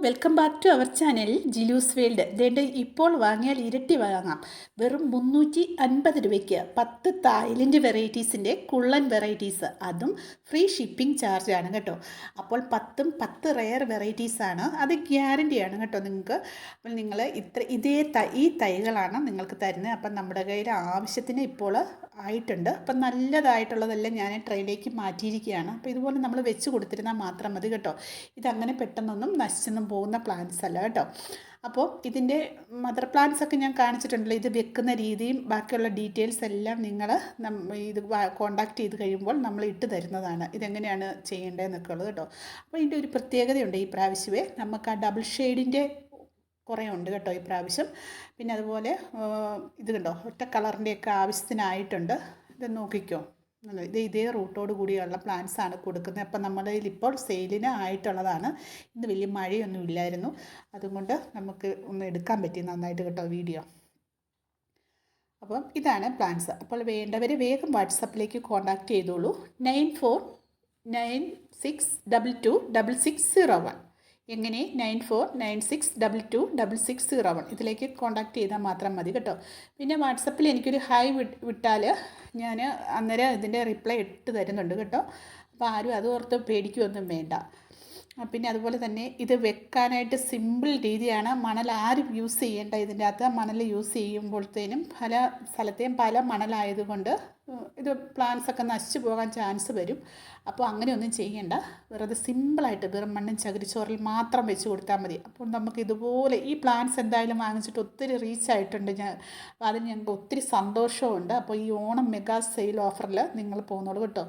Welcome back to our channel Jilu's world. ഇതേണ്ട ഇപ്പോൾ വാങ്ങിയാൽ ഇരട്ടി വാങ്ങാം. വെറും മുന്നൂറ്റി അൻപത് രൂപയ്ക്ക് പത്ത് തായിലിന്റെ വെറൈറ്റീസിന്റെ കുള്ളൻ വെറൈറ്റീസ്. അതും ഫ്രീ ഷിപ്പിംഗ് ചാർജാണ് കേട്ടോ. അപ്പോൾ പത്തും പത്ത് റെയർ വെറൈറ്റീസാണ്. അത് ഗ്യാരന്റിയാണ് കേട്ടോ നിങ്ങൾക്ക്. അപ്പോൾ നിങ്ങൾ ഇത്ര ഇതേ ഈ തൈകളാണ് നിങ്ങൾക്ക് തരുന്നത്. അപ്പം നമ്മുടെ കയ്യിൽ ആവശ്യത്തിന് ഇപ്പോൾ ആയിട്ടുണ്ട്. അപ്പം നല്ലതായിട്ടുള്ളതെല്ലാം ഞാൻ ട്രെയിനിലേക്ക് മാറ്റിയിരിക്കുകയാണ്. അപ്പോൾ ഇതുപോലെ നമ്മൾ വെച്ച് കൊടുത്തിരുന്നാൽ മാത്രം മതി കേട്ടോ. ഇതങ്ങനെ പെട്ടെന്നൊന്നും നശിച്ചൊന്നും പോകുന്ന പ്ലാന്റ്സ് അല്ല കേട്ടോ. അപ്പോൾ ഇതിന്റെ മദർ പ്ലാന്റ്സ് ഒക്കെ ഞാൻ കാണിച്ചിട്ടുണ്ടല്ലോ. ഇത് വെക്കുന്ന രീതിയും ബാക്കിയുള്ള ഡീറ്റെയിൽസ് എല്ലാം നിങ്ങൾ ഇത് കോണ്ടാക്ട് ചെയ്ത് കഴിയുമ്പോൾ നമ്മൾ ഇട്ട് തരുന്നതാണ്. ഇതെങ്ങനെയാണ് ചെയ്യേണ്ടതെന്നൊക്കെ ഉള്ളത് കേട്ടോ. അപ്പോൾ ഇതിന്റെ ഒരു പ്രത്യേകതയുണ്ട് ഈ പ്രാവശ്യമേ. നമുക്ക് ആ ഡബിൾ ഷെയ്ഡിന്റെ കുറേ ഉണ്ട് കേട്ടോ ഈ പ്രാവശ്യം. പിന്നെ അതുപോലെ ഇത് കണ്ടോ? ഒറ്റ കളറിന്റെയൊക്കെ ആവശ്യത്തിനായിട്ടുണ്ട്. ഇത് നോക്കിക്കോ. ഇത് ഇതേ റൂട്ടോട് കൂടിയുള്ള പ്ലാന്റ്സ് ആണ് കൊടുക്കുന്നത്. അപ്പം നമ്മുടെ ഇപ്പോൾ സെയിലിന് ആയിട്ടുള്ളതാണ്. ഇന്ന് വലിയ മഴയൊന്നും ഇല്ലായിരുന്നു. അതുകൊണ്ട് നമുക്ക് ഒന്ന് എടുക്കാൻ പറ്റി നന്നായിട്ട് കേട്ടോ വീഡിയോ അപ്പം ഇതാണ് പ്ലാന്റ്സ് അപ്പോൾ വേണ്ടവർ വേഗം വാട്സപ്പിലേക്ക് കോൺടാക്റ്റ് ചെയ്തോളൂ. Nine four nine six double two double six zero one. എങ്ങനെ? Nine four nine six double two double six zero one. ഇതിലേക്ക് കോൺടാക്ട് ചെയ്താൽ മാത്രം മതി കേട്ടോ. പിന്നെ വാട്സപ്പിൽ എനിക്കൊരു ഹായ് വിട്ടാൽ ഞാൻ അന്നേരം ഇതിന്റെ റിപ്ലൈ ഇട്ട് തരുന്നുണ്ട് കേട്ടോ. അപ്പോൾ ആരും അത് ഓർത്ത് പേടിക്കുകയൊന്നും വേണ്ട. പിന്നെ അതുപോലെ തന്നെ ഇത് വെക്കാനായിട്ട് സിമ്പിൾ രീതിയാണ്. മണൽ ആരും യൂസ് ചെയ്യേണ്ട ഇതിന്റെ അകത്ത്. മണൽ യൂസ് ചെയ്യുമ്പോഴത്തേനും പല സ്ഥലത്തെയും പല മണലായതുകൊണ്ട് ഇത് പ്ലാന്റ്സ് ഒക്കെ നശിച്ചു പോകാൻ ചാൻസ് വരും. അപ്പോൾ അങ്ങനെയൊന്നും ചെയ്യേണ്ട. വെറുതെ സിമ്പിളായിട്ട് വെറും മണ്ണും ചകിരിച്ചോറിൽ മാത്രം വെച്ച് കൊടുത്താൽ മതി. അപ്പോൾ നമുക്ക് ഇതുപോലെ ഈ പ്ലാന്റ്സ് എന്തായാലും വാങ്ങിച്ചിട്ട് ഒത്തിരി റീച്ച് ആയിട്ടുണ്ട്. ഞാൻ അതിന് ഞങ്ങൾക്ക് ഒത്തിരി സന്തോഷമുണ്ട്. അപ്പോൾ ഈ ഓണം മെഗാ സെയിൽ ഓഫറിൽ നിങ്ങൾ പോകുന്നുള്ളൂ കേട്ടോ.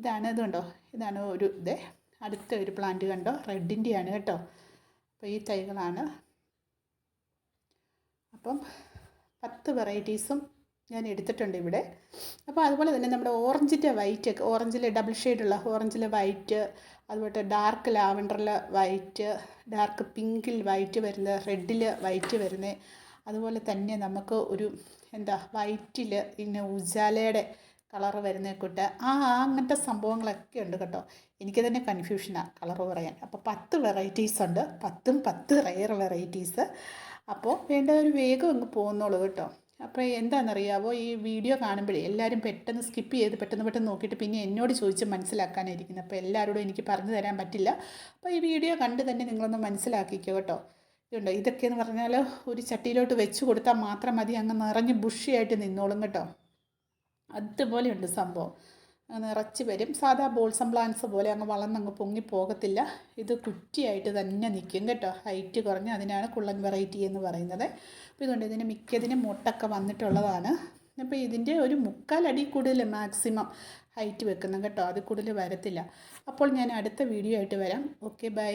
ഇതാണ് ഇതുണ്ടോ? ഇതാണ് ഒരു ഇത്. അടുത്ത ഒരു പ്ലാന്റ് കണ്ടോ? റെഡിന്റെയാണ് കേട്ടോ. അപ്പോൾ ഈ തൈകളാണ്. അപ്പം പത്ത് വെറൈറ്റീസും ഞാൻ എടുത്തിട്ടുണ്ട് ഇവിടെ. അപ്പോൾ അതുപോലെ തന്നെ നമ്മുടെ ഓറഞ്ചിന്റെ വൈറ്റ് ഒക്കെ ഓറഞ്ചിൽ ഡബിൾ ഷെയ്ഡുള്ള ഓറഞ്ചിൽ വൈറ്റ് അതുപോലെ ഡാർക്ക് ലാവൻഡറിൽ വൈറ്റ് ഡാർക്ക് പിങ്കിൽ വൈറ്റ് വരുന്ന റെഡിൽ വൈറ്റ് വരുന്നത് അതുപോലെ തന്നെ നമുക്ക് ഒരു എന്താ വൈറ്റിൽ പിന്നെ ഉജാലയുടെ കളറ് വരുന്ന കൂട്ട് ആ അങ്ങനത്തെ സംഭവങ്ങളൊക്കെ ഉണ്ട് കേട്ടോ. എനിക്ക് തന്നെ കൺഫ്യൂഷനാണ് കളർ പറയാൻ. അപ്പോൾ പത്ത് വെറൈറ്റീസ് ഉണ്ട്. പത്തും പത്ത് റയർ വെറൈറ്റീസ് അപ്പോൾ വേണ്ട ഒരു വേഗം അങ്ങ് പോകുന്നുള്ളൂ കേട്ടോ. അപ്പോൾ എന്താണെന്നറിയാവോ? ഈ വീഡിയോ കാണുമ്പോഴേ എല്ലാവരും പെട്ടെന്ന് സ്കിപ്പ് ചെയ്ത് പെട്ടെന്ന് പെട്ടെന്ന് നോക്കിയിട്ട് പിന്നെ എന്നോട് ചോദിച്ച് മനസ്സിലാക്കാനായിരിക്കുന്നത് അപ്പോൾ എല്ലാവരോടും എനിക്ക് പറഞ്ഞു തരാൻ പറ്റില്ല. അപ്പോൾ ഈ വീഡിയോ കണ്ട് തന്നെ നിങ്ങളൊന്ന് മനസ്സിലാക്കിക്കോ കേട്ടോ. ഇതുണ്ടോ? ഇതൊക്കെയെന്ന് പറഞ്ഞാൽ ഒരു ചട്ടിയിലോട്ട് വെച്ച് കൊടുത്താൽ മാത്രം മതി. അങ്ങ് നിറഞ്ഞ് ബുഷിയായിട്ട് നിന്നോളും കേട്ടോ. അതുപോലെയുണ്ട് സംഭവം. നിറച്ച് വരും. സാധാ ബോൾസം പ്ലാന്റ്സ് പോലെ അങ്ങ് വളർന്നങ്ങ് പൊങ്ങി പോകത്തില്ല. ഇത് കുറ്റിയായിട്ട് തന്നെ നിൽക്കും കേട്ടോ. ഹൈറ്റ് കുറഞ്ഞ് അതിനാണ് കുള്ളൻ വെറൈറ്റി എന്ന് പറയുന്നത്. അപ്പോൾ ഇതുകൊണ്ട് ഇതിന് മിക്കതിന് മുട്ടൊക്കെ വന്നിട്ടുള്ളതാണ്. അപ്പോൾ ഇതിന്റെ ഒരു മുക്കാലടി കൂടുതൽ മാക്സിമം ഹൈറ്റ് വെക്കുന്നത് കേട്ടോ. അത് കൂടുതൽ വരത്തില്ല. അപ്പോൾ ഞാൻ അടുത്ത വീഡിയോ ആയിട്ട് വരാം. Okay bye.